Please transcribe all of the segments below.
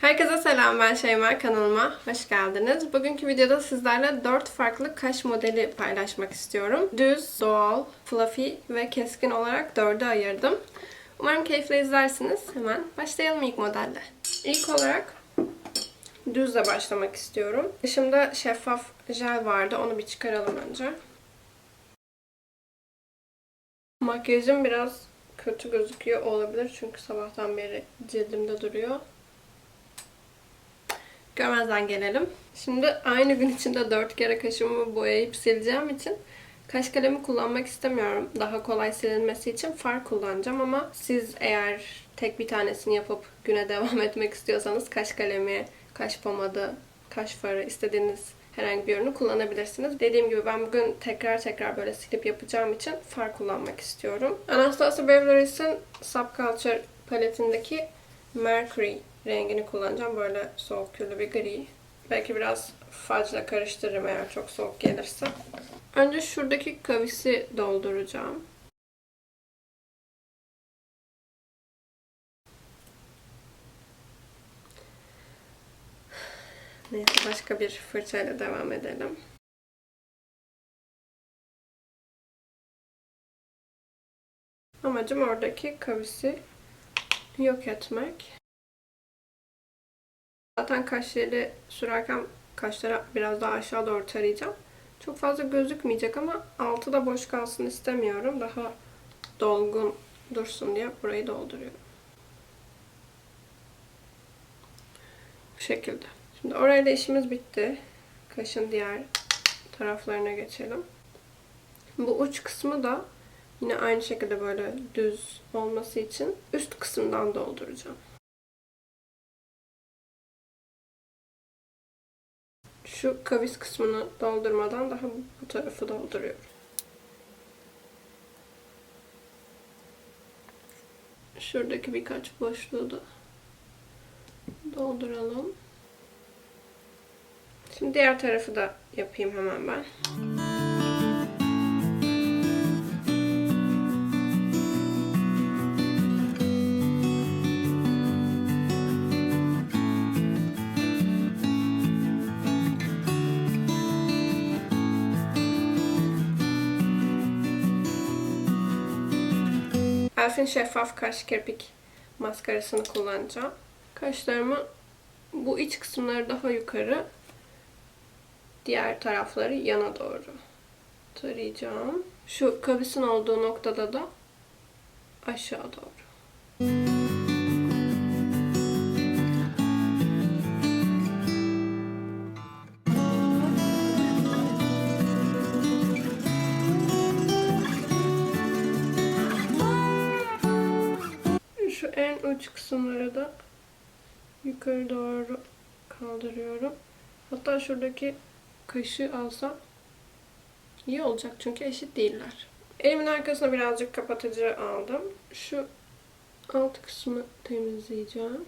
Herkese selam ben Şeyma kanalıma hoş geldiniz. Bugünkü videoda sizlerle 4 farklı kaş modeli paylaşmak istiyorum. Düz, doğal, fluffy ve keskin olarak 4'e ayırdım. Umarım keyifle izlersiniz. Hemen başlayalım ilk modelle. İlk olarak düzle başlamak istiyorum. Dışımda şeffaf jel vardı. Onu bir çıkaralım önce. Makyajım biraz kötü gözüküyor olabilir. Çünkü sabahtan beri cildimde duruyor. Görmezden gelelim. Şimdi aynı gün içinde 4 kere kaşımı boyayıp sileceğim için kaş kalemi kullanmak istemiyorum. Daha kolay silinmesi için far kullanacağım ama siz eğer tek bir tanesini yapıp güne devam etmek istiyorsanız kaş kalemi, kaş pomadı, kaş farı istediğiniz herhangi bir ürünü kullanabilirsiniz. Dediğim gibi ben bugün tekrar tekrar böyle silip yapacağım için far kullanmak istiyorum. Anastasia Beverly's'in Subculture paletindeki Mercury rengini kullanacağım. Böyle soğuk küllü bir gri. Belki biraz fazla karıştırırım eğer çok soğuk gelirse. Önce şuradaki kavisi dolduracağım. Neyse başka bir fırçayla devam edelim. Amacım oradaki kavisi yok etmek. Zaten kaşları sürerken kaşlara biraz daha aşağı doğru tarayacağım. Çok fazla gözükmeyecek ama altı da boş kalsın istemiyorum. Daha dolgun dursun diye burayı dolduruyorum. Bu şekilde. Şimdi orayla işimiz bitti. Kaşın diğer taraflarına geçelim. Bu uç kısmı da yine aynı şekilde böyle düz olması için üst kısımdan dolduracağım. Şu kavis kısmını doldurmadan daha bu tarafı dolduruyorum. Şuradaki birkaç boşluğu da dolduralım. Şimdi diğer tarafı da yapayım hemen ben. Elf'in şeffaf kaş kirpik maskarasını kullanacağım. Kaşlarımı bu iç kısımları daha yukarı, diğer tarafları yana doğru tarayacağım. Şu kavisin olduğu noktada da aşağı doğru. Uç kısımları da yukarı doğru kaldırıyorum. Hatta şuradaki kaşı alsam iyi olacak çünkü eşit değiller. Elimin arkasına birazcık kapatıcı aldım. Şu alt kısmı temizleyeceğim.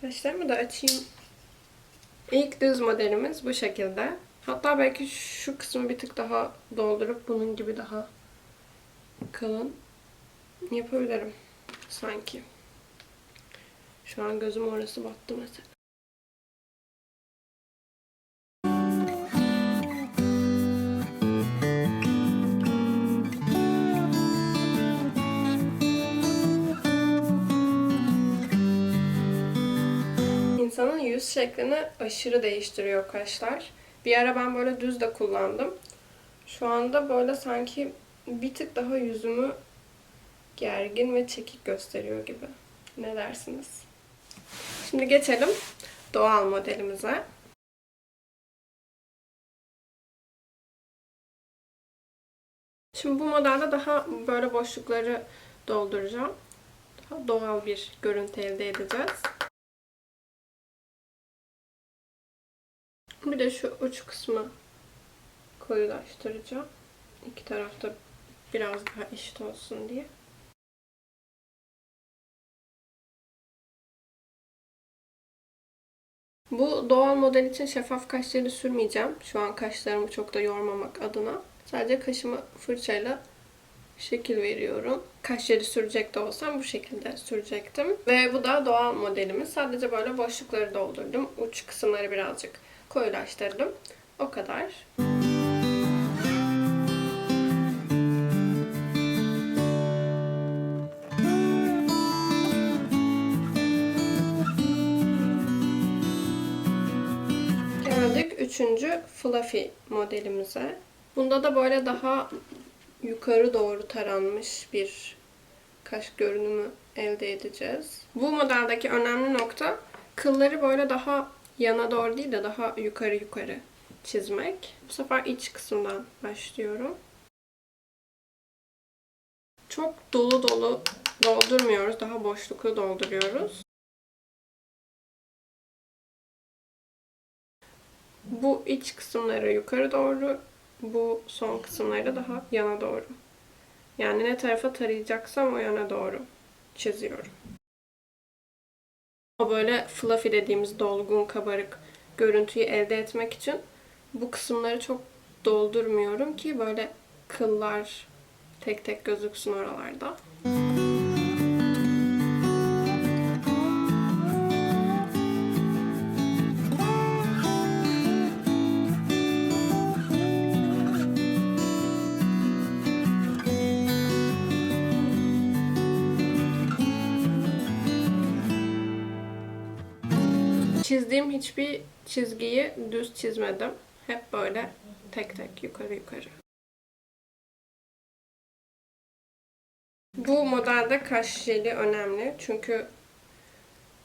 Saçlarımı da açayım. İlk düz modelimiz bu şekilde. Hatta belki şu kısmı bir tık daha doldurup bunun gibi daha kalın yapabilirim sanki. Şu an gözüm orası battı mesela. İnsanın yüz şeklini aşırı değiştiriyor kaşlar. Bir ara ben böyle düz de kullandım. Şu anda böyle sanki bir tık daha yüzümü gergin ve çekik gösteriyor gibi. Ne dersiniz? Şimdi geçelim doğal modelimize. Şimdi bu modelde daha böyle boşlukları dolduracağım. Daha doğal bir görüntü elde edeceğiz. Bir de şu uç kısmı koyulaştıracağım. İki tarafta biraz daha eşit olsun diye. Bu doğal model için şeffaf kaş jeli sürmeyeceğim. Şu an kaşlarımı çok da yormamak adına. Sadece kaşımı fırçayla şekil veriyorum. Kaş jeli sürecek de olsam bu şekilde sürecektim. Ve bu da doğal modelimiz. Sadece böyle boşlukları doldurdum. Uç kısımları birazcık koyulaştırdım. O kadar. Geldik üçüncü Fluffy modelimize. Bunda da böyle daha yukarı doğru taranmış bir kaş görünümü elde edeceğiz. Bu modeldeki önemli nokta kılları böyle daha yana doğru değil de daha yukarı yukarı çizmek. Bu sefer iç kısımdan başlıyorum. Çok dolu dolu doldurmuyoruz. Daha boşluklu dolduruyoruz. Bu iç kısımları yukarı doğru, bu son kısımları daha yana doğru. Yani ne tarafa tarayacaksam o yana doğru çiziyorum. O böyle fluffy dediğimiz dolgun, kabarık görüntüyü elde etmek için bu kısımları çok doldurmuyorum ki böyle kıllar tek tek gözüksün oralarda. Çizdiğim hiçbir çizgiyi düz çizmedim. Hep böyle tek tek yukarı yukarı. Bu modelde kaş jeli önemli. Çünkü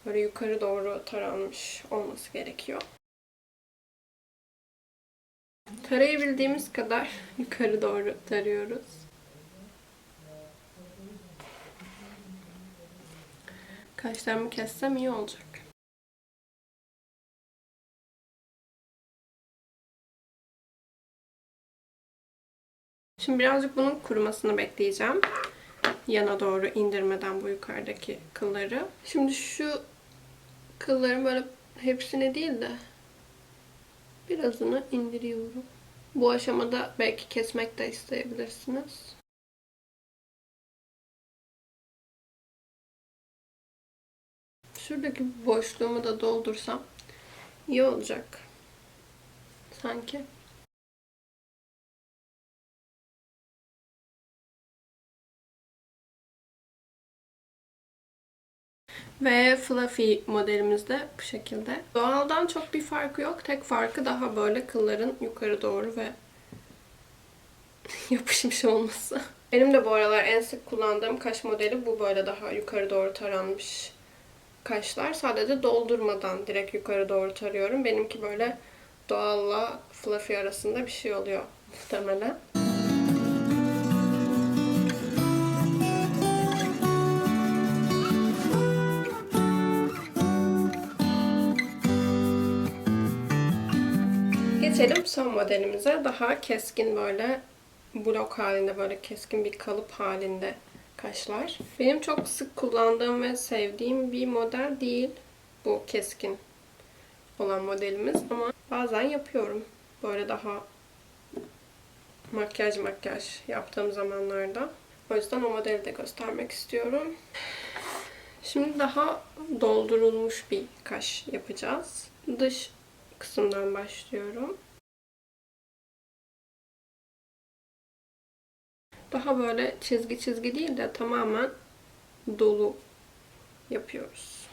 böyle yukarı doğru taranmış olması gerekiyor. Tarayabildiğimiz kadar yukarı doğru tarıyoruz. Kaşlarımı kessem iyi olacak. Şimdi birazcık bunun kurumasını bekleyeceğim. Yana doğru indirmeden bu yukarıdaki kılları. Şimdi şu kılların böyle hepsini değil de birazını indiriyorum. Bu aşamada belki kesmek de isteyebilirsiniz. Şuradaki boşluğumu da doldursam iyi olacak. Sanki. Ve Fluffy modelimiz de bu şekilde. Doğaldan çok bir farkı yok. Tek farkı daha böyle kılların yukarı doğru ve yapışmış olması. Benim de bu aralar en sık kullandığım kaş modeli bu böyle daha yukarı doğru taranmış kaşlar. Sadece doldurmadan direkt yukarı doğru tarıyorum. Benimki böyle doğalla fluffy arasında bir şey oluyor muhtemelen. Geçelim son modelimize. Daha keskin böyle blok halinde böyle keskin bir kalıp halinde kaşlar. Benim çok sık kullandığım ve sevdiğim bir model değil bu keskin olan modelimiz ama bazen yapıyorum. Böyle daha makyaj makyaj yaptığım zamanlarda. O yüzden o modeli de göstermek istiyorum. Şimdi daha doldurulmuş bir kaş yapacağız. Dış kısımdan başlıyorum. Daha böyle çizgi çizgi değil de tamamen dolu yapıyoruz.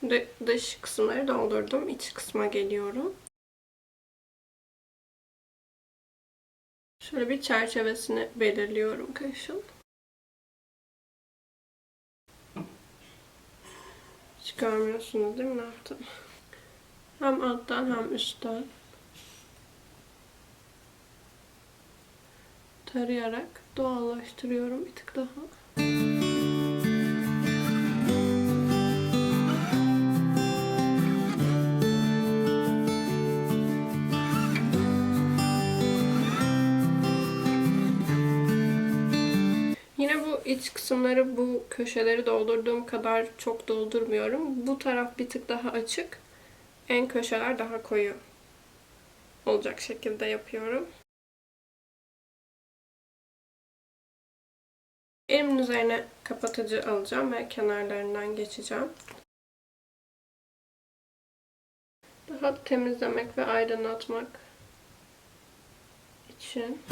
Şimdi dış kısımları doldurdum. İç kısma geliyorum. Şöyle bir çerçevesini belirliyorum kaşın. Hiç görmüyorsunuz değil mi ne yaptım? Hem alttan hem üstten. Tarayarak doğallaştırıyorum bir tık daha. İç kısımları bu köşeleri doldurduğum kadar çok doldurmuyorum. Bu taraf bir tık daha açık. En köşeler daha koyu olacak şekilde yapıyorum. Elimin üzerine kapatıcı alacağım ve kenarlarından geçeceğim. Daha temizlemek ve aydınlatmak için.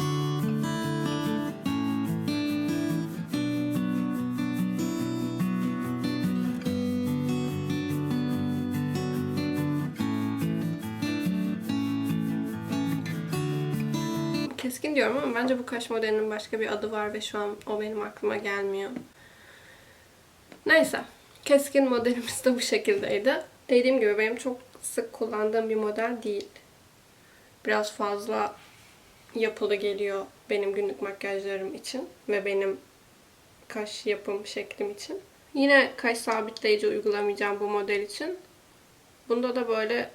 Keskin diyorum ama bence bu kaş modelinin başka bir adı var ve şu an o benim aklıma gelmiyor. Neyse. Keskin modelimiz de bu şekildeydi. Dediğim gibi benim çok sık kullandığım bir model değil. Biraz fazla yapılı geliyor benim günlük makyajlarım için ve benim kaş yapım şeklim için. Yine kaş sabitleyici uygulamayacağım bu model için. Bunda da böyle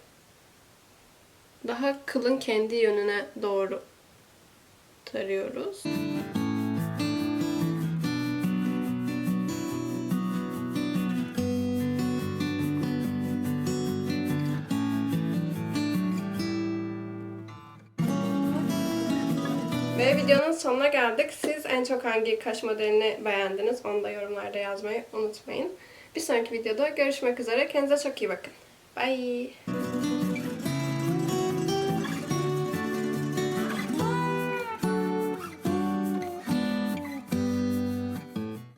daha kılın kendi yönüne doğru tarıyoruz. Ve videonun sonuna geldik. Siz en çok hangi kaş modelini beğendiniz? Onu da yorumlarda yazmayı unutmayın. Bir sonraki videoda görüşmek üzere. Kendinize çok iyi bakın. Bye.